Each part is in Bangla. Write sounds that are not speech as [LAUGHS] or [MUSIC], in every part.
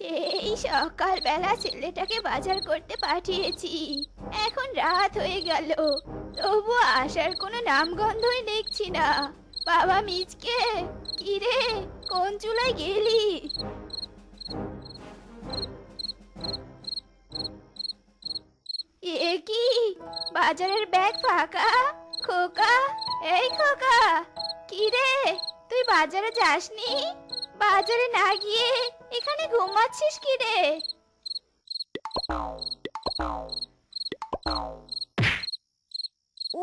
সেই সকালবেলা ছেলেটাকে বাজার করতে পাঠিয়েছি। এখন রাত হয়ে গেল। তবু আসার কোনো নামগন্ধই দেখছি না। বাবা মিজকে কি রে কোন চুলায় গেলি? এ কি? বাজারের ব্যাগ ফাঁকা? খোকা? এই খোকা কি রে তুই বাজারে যাসনি? বাজারে না গিয়ে এখানে ঘুমাচ্ছিস কি রে?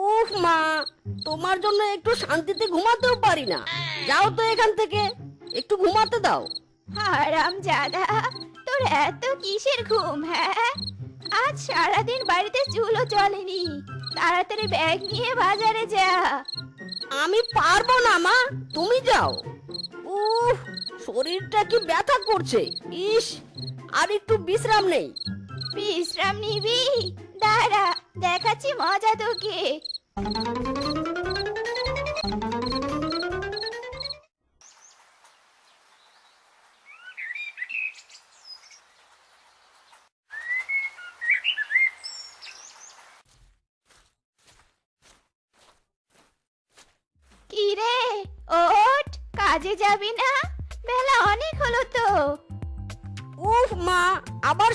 উফ মা তোমার জন্য একটু শান্তিতে ঘুমাতেও পারি না। যাও তো এখান থেকে একটু ঘুমাতে দাও। হারাম জাদা তোর এত কিসের ঘুম হ্যাঁ? আজ সারাদিন বাড়িতে চুলো চলেনি। তাড়াতাড়ি ব্যাগ নিয়ে বাজারে যা। আমি পারব না মা তুমি যাও। উফ শরীরটা কি ব্যথা করছে? ইস, আর একটু বিশ্রাম নেই। বিশ্রাম নিবি? দাঁড়া, দেখাচ্ছি মজা তোকে।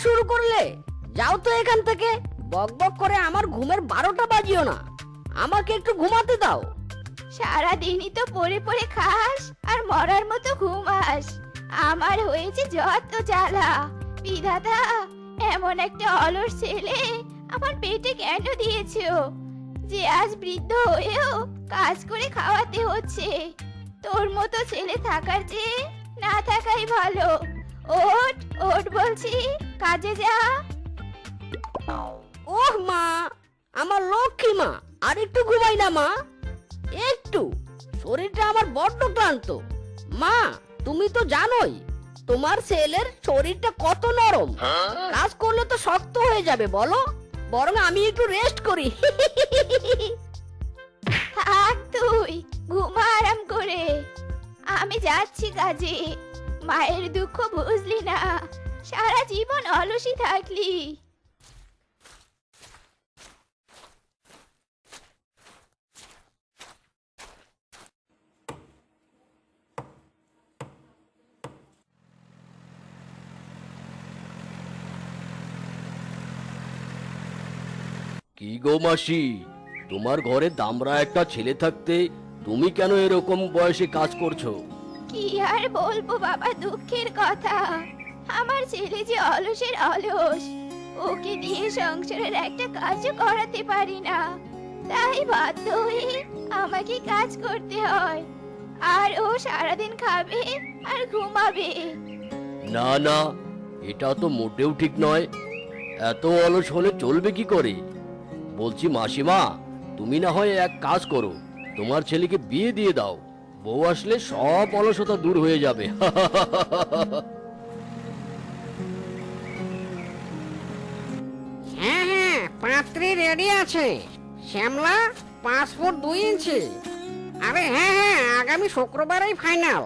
শুরু করলে? যাও তো এখান থেকে। বক বক করে আমার ঘুমের বারোটা বাজিও না। আমাকে একটু ঘুমাতে দাও। সারা দিনই তো পড়ে পড়ে খাস আর মরার মতো ঘুমাস আমার হয়েছে যত জ্বালা। বিধাতা, এমন একটা অলস ছেলে আমার পেটে কেন দিয়েছ? যে আজ বৃদ্ধ হয়েও কাজ করে খাওয়াতে হচ্ছে। তোর মতো ছেলে থাকার চেয়ে না থাকাই ভালো। ওঠ ওঠ বলছি। কাজে যা। ওহ মা আমার লক্ষ্মী মা আর একটু ঘুমাই না মা। একটু শরীরটা আমার বড্ড ক্লান্ত। মা তুমি তো জানোই তোমার ছেলের শরীরটা কত নরম। কাজ করলে তো শক্ত হয়ে যাবে বলো। বরং আমি একটু রেস্ট করি। থাক তুই ঘুমা আরাম করে। আমি যাচ্ছি কাজে। মায়ের দুঃখ বুঝলি না। সারা জীবন অলসি থাকলি। কি গো মাসি? তোমার ঘরে দামরা একটা ছেলে থাকতে তুমি কেন এরকম বয়সে কাজ করছ? কি আর বলব বাবা দুঃখের কথা। আমার ছেলে যে অলসের অলস, ওকে দিয়ে সংসারের একটা কাজও করাতে পারি না। তাই বাধ্য হয়ে আমাকে কাজ করতে হয়। আর ও সারাদিন খাবে আর ঘুমাবে। না না, এটা তো মোটেও ঠিক নয়। এত অলস হলে চলবে কি করে? বলছি, মাসিমা, তুমি না হয় এক কাজ করো, তোমার ছেলেকে বিয়ে দিয়ে দাও। বউ আসলে সব অলসতা দূর হয়ে যাবে। [LAUGHS] পাত্রী রেডি আছে। শ্যামলা ফুট দুই ইঞ্চি আরে হ্যাঁ হ্যাঁ আগামী শুক্রবারেই ফাইনাল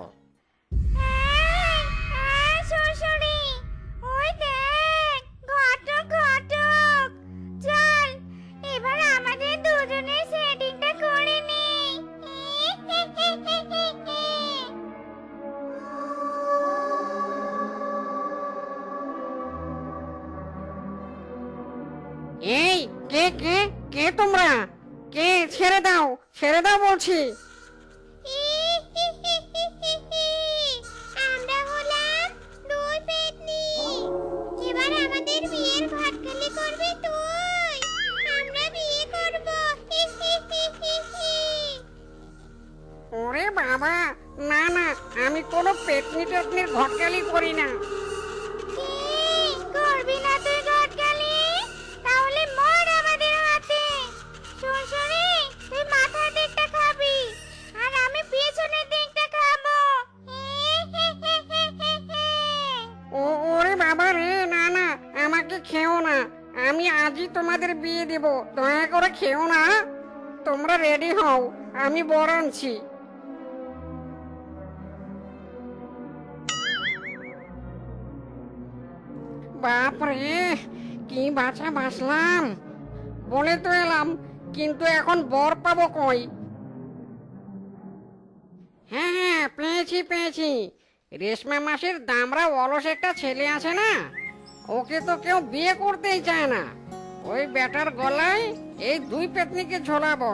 কে কে কে তোমরা? কে? ছেড়ে দাও ছেড়ে দাও বলছি। আমরা হলাম দুই পেতনি। এবার আমাদের বিয়ের ভাটকালি করবি তুই। আমরা বিয়ে করব। ওরে বাবা না না আমি কোনো পেটনি টেটনির ঘটকালি করি না। খেও না। তোমরা রেডি হও, আমি বর আনছি। বাপরে কি বাঁচা বাঁচলাম। বলে তো এলাম, কিন্তু এখন বর পাবো কই? হ্যাঁ হ্যাঁ পেয়েছি পেয়েছি। রেশমা মাসির দামরা অলস একটা ছেলে আছে না? ওকে তো কেউ বিয়ে করতেই চায় না। ওই বেটার গলায় এই দুই পেতনিকে ঝোলাবো।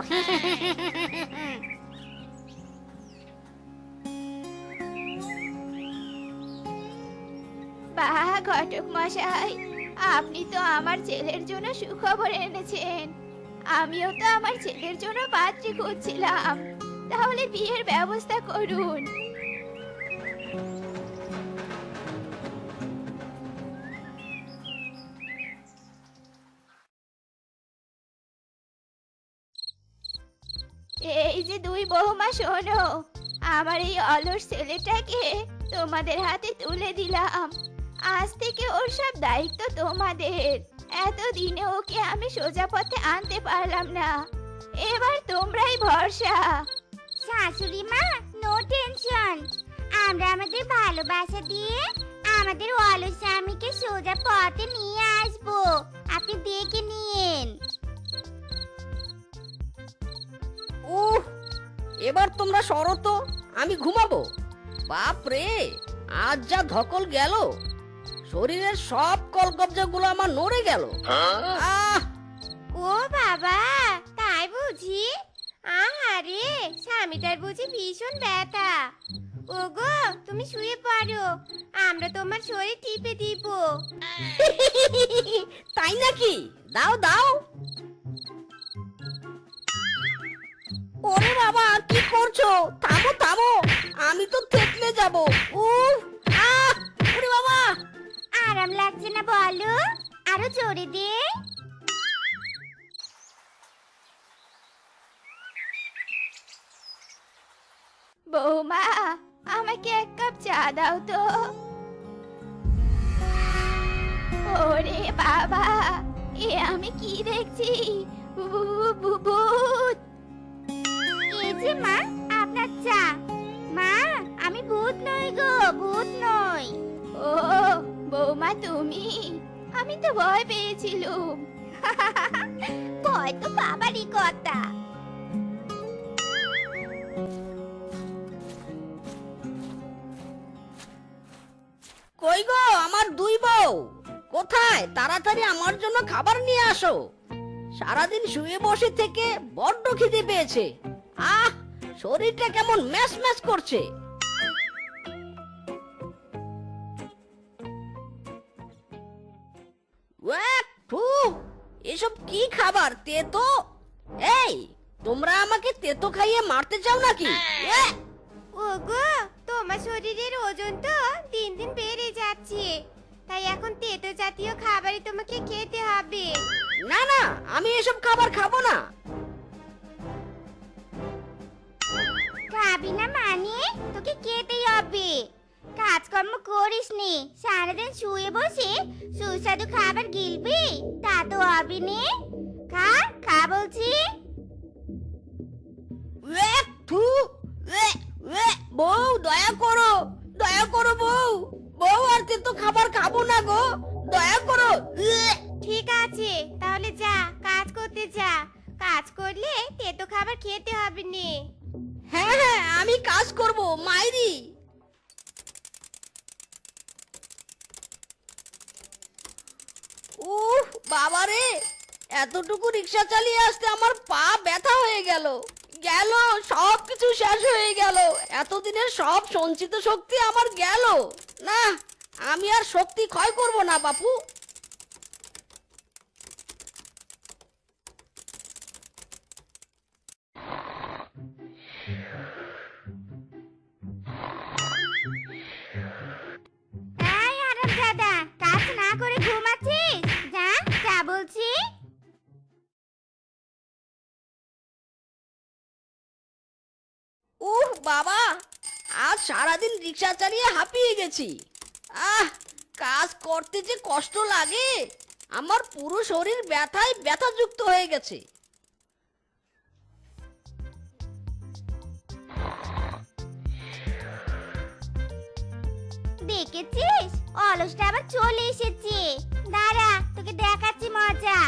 বাহ ঘটক মশাই, আপনি তো আমার ছেলের জন্য সুখবর এনেছেন। আমিও তো আমার ছেলের জন্য পাত্রী খুঁজছিলাম। তাহলে বিয়ের ব্যবস্থা করুন। শোনো, আমার এই অলস ছেলেটাকে তোমাদের হাতে তুলে দিলাম। আজ থেকে ওর সব দায়িত্ব তোমাদের। এতদিনে ওকে আমি সোজা পথে আনতে পারলাম না। এবার তোমরাই ভরসা। শাশুড়ি মা নো টেনশন আমরা আমাদের ভালোবাসা দিয়ে আমাদের অলস স্বামীকে সোজা পথে নিয়ে আসব। আপনি দেখে নিয়েন উহ এবার তোমরা সরো তো আমি ঘুমাবো। বাপ রে আজ যা ধকল গেল। শরীরের সব কলকবজাগুলো আমার নড়ে গেল। আহ! ও বাবা তাই বুঝি? আহারে স্বামীটার বুঝি ভীষণ ব্যথা। ওগো তুমি শুয়ে পড়ো আমরা তোমার শরীর টিপে দিব। [LAUGHS] তাই নাকি? দাও দাও। ওরে বাবা, কি করছ? থামো থামো। আমি তো থেতলে যাব। আহ, ওরে বাবা। আরাম লাগছে না বলো? আরও জোরে দে। বৌমা, আমাকে এক কাপ চা দাও তো। ওরে বাবা, এ আমি কি দেখছি? ভূত। যে মা, আপনার চা। মা, আমি ভূত নই গো, ভূত নই। ও, বৌমা তুমি, আমি তো ভয় পেয়েছিলুম। [LAUGHS] ভয় তো বাবারই কথা। কই গো, আমার দুই বউ? কোথায়? তাড়াতাড়ি আমার জন্য খাবার নিয়ে আসো। সারাদিন শুয়ে বসে থেকে বড্ড খিদে পেয়েছে। আহ শরীরটা কেমন ম্যাচ ম্যাচ করছে এসব কি খাবার তেতো? এই তোমরা আমাকে তেতো খাইয়ে মারতে চাও নাকি! ওগো তোমার শরীরের ওজন তো দিন দিন বেড়ে যাচ্ছে। তাই এখন তেতো জাতীয় খাবারই তোমাকে খেতে হবে। না না আমি এসব খাবার খাব না। খাবি না মানে? তোকে খেতেই হবে। কাজকর্ম করিস নি সারাদিন শুয়ে বসে সুস্বাদু খাবার গিলবি? তা তো হবে নে খা খা বলছি। বউ দয়া করো দয়া করো বউ। বউ আর তো খাবার খাব না গো দয়া করো। ঠিক আছে তাহলে যা কাজ করতে যা। কাজ করলে তেতো খাবার খেতে হবে নে হ্যাঁ হ্যাঁ আমি কাজ করব, মাইরি। উহ বাবারে, এতটুকু রিক্সা চালিয়ে আসতে আমার পা ব্যথা হয়ে গেল। গেল সব কিছু শেষ হয়ে গেল। এতদিনের সব সঞ্চিত শক্তি আমার গেল। না, আমি আর শক্তি ক্ষয় করব না, বাপু। বাবা আজ সারাদিন রিক্সা চালিয়ে হাঁপিয়ে গেছি। আহ কাজ করতে যে কষ্ট লাগে আমার পুরো শরীর ব্যথায় ব্যথাযুক্ত হয়ে গেছে। দেখেছিস? অলসটা আবার চলে এসেছে। দাঁড়া তোকে দেখাচ্ছি মজা।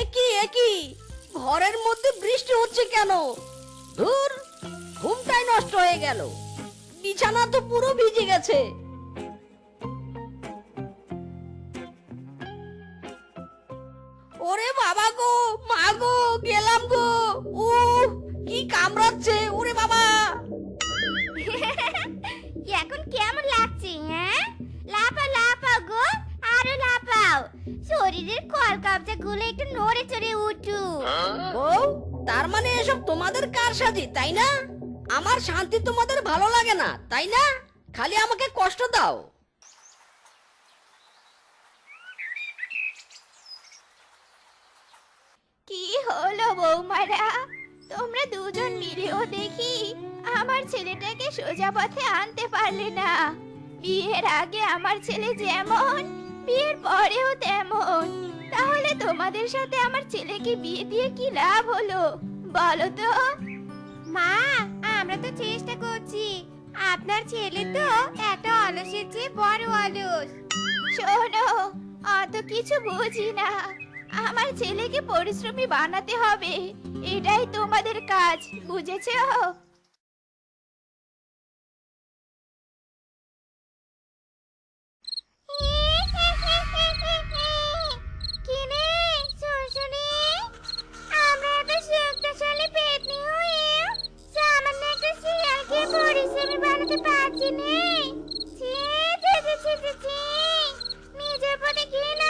একই একই ঘরের মধ্যে বৃষ্টি হচ্ছে কেন? ধুর, ঘুমটাই নষ্ট হয়ে গেল। বিছানা তো পুরো ভিজে গেছে। ওরে বাবা গো, মা গো, গেলাম গো। ও কি কামড়াচ্ছে, ওরে বাবা। গুলো একটু নড়ে চড়ে উঠু। বউ তার মানে এসব তোমাদের কার সাজি তাই না? আমার শান্তি তোমাদের ভালো লাগে না তাই না? খালি আমাকে কষ্ট দাও। কি হলো বৌমারা? তোমরা দুজন মিলেও দেখি আমার ছেলেটাকে সোজা পথে আনতে পারলে না। বিয়ের আগে আমার ছেলে যেমন বিয়ের পরেও তেমন। তাহলে তোমাদের সাথে আমার ছেলেকে বিয়ে দিয়ে কি লাভ হলো? বলো তো। মা আমরা তো চেষ্টা করছি। আপনার ছেলে তো একটা অলসের চেয়ে বড় অলস। শোনো অত কিছু বুঝি না। আমার ছেলেকে পরিশ্রমী বানাতে হবে। এটাই তোমাদের কাজ বুঝেছ? কিরে শুনশুনি আমরা এত শক্তিশালী পেতনি হয়ে সামান্য একটা শিয়ালকে পরিশ্রমী বানাতে পারছি নিজের প্রতি ঘৃণা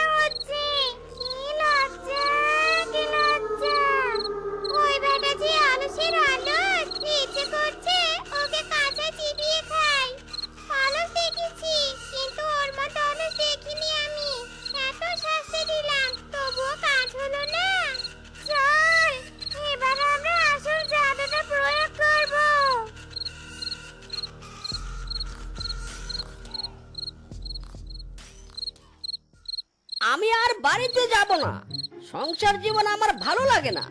সংসার জীবন আমার ভালো লাগে না।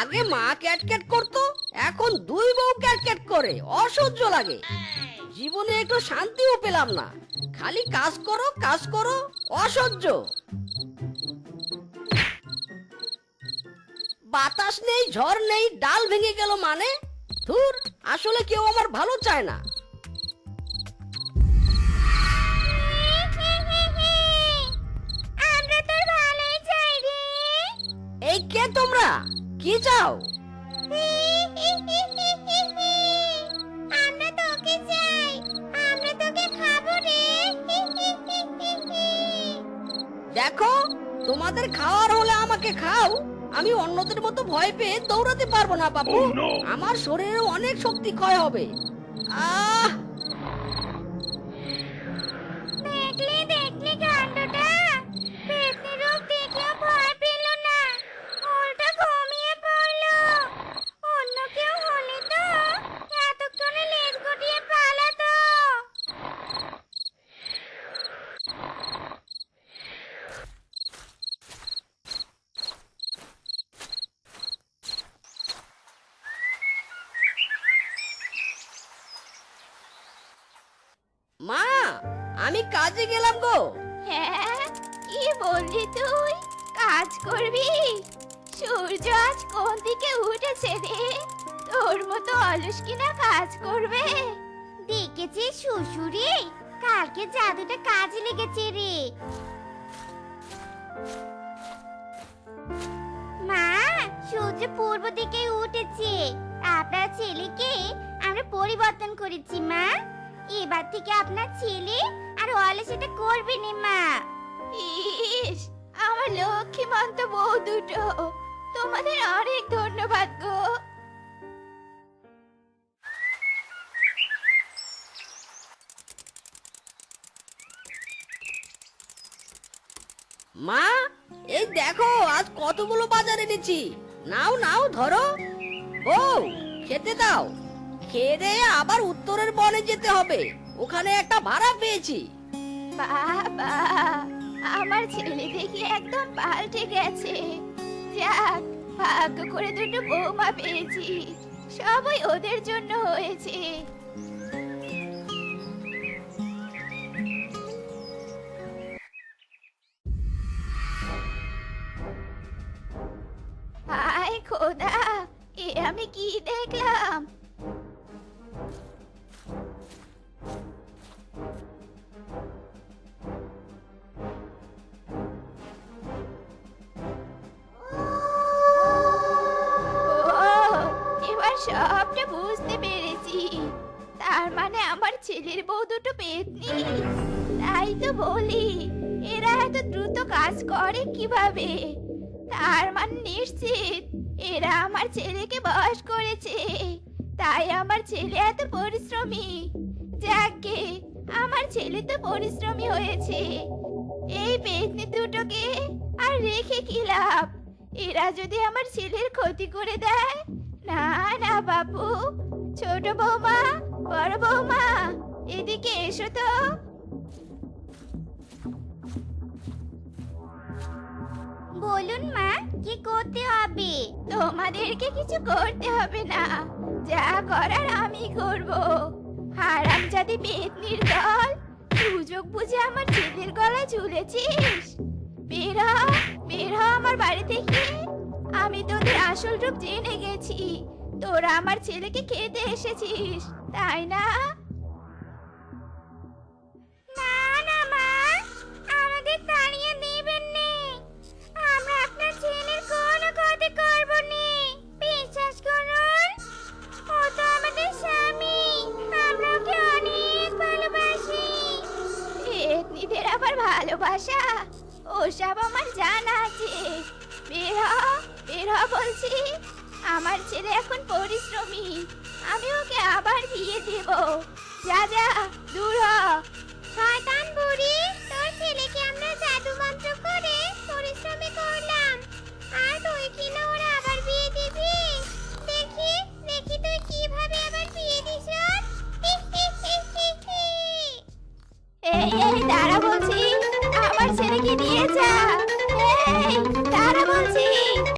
আগে মা ক্যাটক্যাট করতো, এখন দুই বউ ক্যাটক্যাট করে, অসহ্য লাগে। জীবনে একটু শান্তিও পেলাম না। খালি কাজ করো কাজ করো, অসহ্য। বাতাস নেই, ঝড় নেই, ডাল ভেঙে গেল মানে? ধুর, আসলে কেউ আমার ভালো চায় না। এই কে তোমরা? কি চাও? আমরা তোকে চাই। আমরা তোকে খাব রে। দেখো তোমাদের খাওয়ার হলে আমাকে খাও। আমি অন্যদের মতো ভয় পেয়ে দৌড়াতে পারব না বাবু আমার শরীরে অনেক শক্তি ক্ষয় হবে। আহ! আমি কাজে গেলাম গো। হ্যাঁ কি বললি তুই? কাজ করবি? সূর্য আজ কোন দিকে উঠেছে রে? তোর মতো অলস কিনা কাজ করবে? দেখেছি শ্বশুরে কালকে জাদুটা কাজে লেগেছে রে। মা সূর্য পূর্ব দিকে উঠেছে। আপনার ছেলেকে আমরা পরিবর্তন করেছি মা। এবার থেকে আপনার ছেলে আর অলে সেটা করবে না মা। ইস আমার লক্ষ্মীমন্ত বউ দুটো। তোমাদের অনেক ধন্যবাদ গো। মা এই দেখো আজ কতগুলো বাজার এনেছি। নাও নাও ধরো। বউ খেতে দাও। খেয়ে দিয়ে আবার উত্তরের বনে যেতে হবে। ওখানে একটা ভাড়া পেয়েছি। বাবা, আমার ছেলে দেখি একদম পাল্টে গেছে। যাক, ভাগ্য করে দুটো বৌমা পেয়েছি। সবই ওদের জন্য হয়েছে। হায় খোদা, এ আমি কি দেখলাম? তো বলি, এরা এত দ্রুত কাজ করে কীভাবে? তার মানে নিশ্চিত, এরা আমার ছেলেকে বয়স করেছে, তাই আমার ছেলে এত পরিশ্রমী। যাকে, আমার ছেলে তো পরিশ্রমী হয়েছে। এই পেতনি দুটোকে আর রেখে কি লাভ? এরা যদি আমার ছেলের ক্ষতি করে দেয়? না না বাপু, ছোট বৌমা, বড় বৌমা, এদিকে এসো তো। বলুন মা, কি করতে হবে? তোমাদেরকে কিছু করতে হবে না। যা করার আমি করব। হারাম জাতি পেতনির দল, সুযোগ বুঝে আমার ছেলের গলা ঝুলেছিস? বের বের আমার বাড়ি থেকে। আমি তোদের আসল রূপ জেনে গেছি। তোরা আমার ছেলেকে খেতে এসেছিস, তাই না? ভালোবাসা ওসব আমার জানা আছে। বের হ বলছি, আমার ছেলে এখন পরিশ্রমী, আমি ওকে আবার বিয়ে দেব। যা যা, দূর হ। শয়তান বুড়ি, তোর ছেলেকে আমরা জাদু মন্ত্র করে পরিশ্রমী করলাম। আর তুই কি না ওরা আবার বিয়ে দিবি? দেখি দেখি তুই কীভাবে আবার বিয়ে দিস [LAUGHS] এই এই, দাঁড়া বলছি। আমার ছেলেকে নিয়ে যা। তারা বলছি।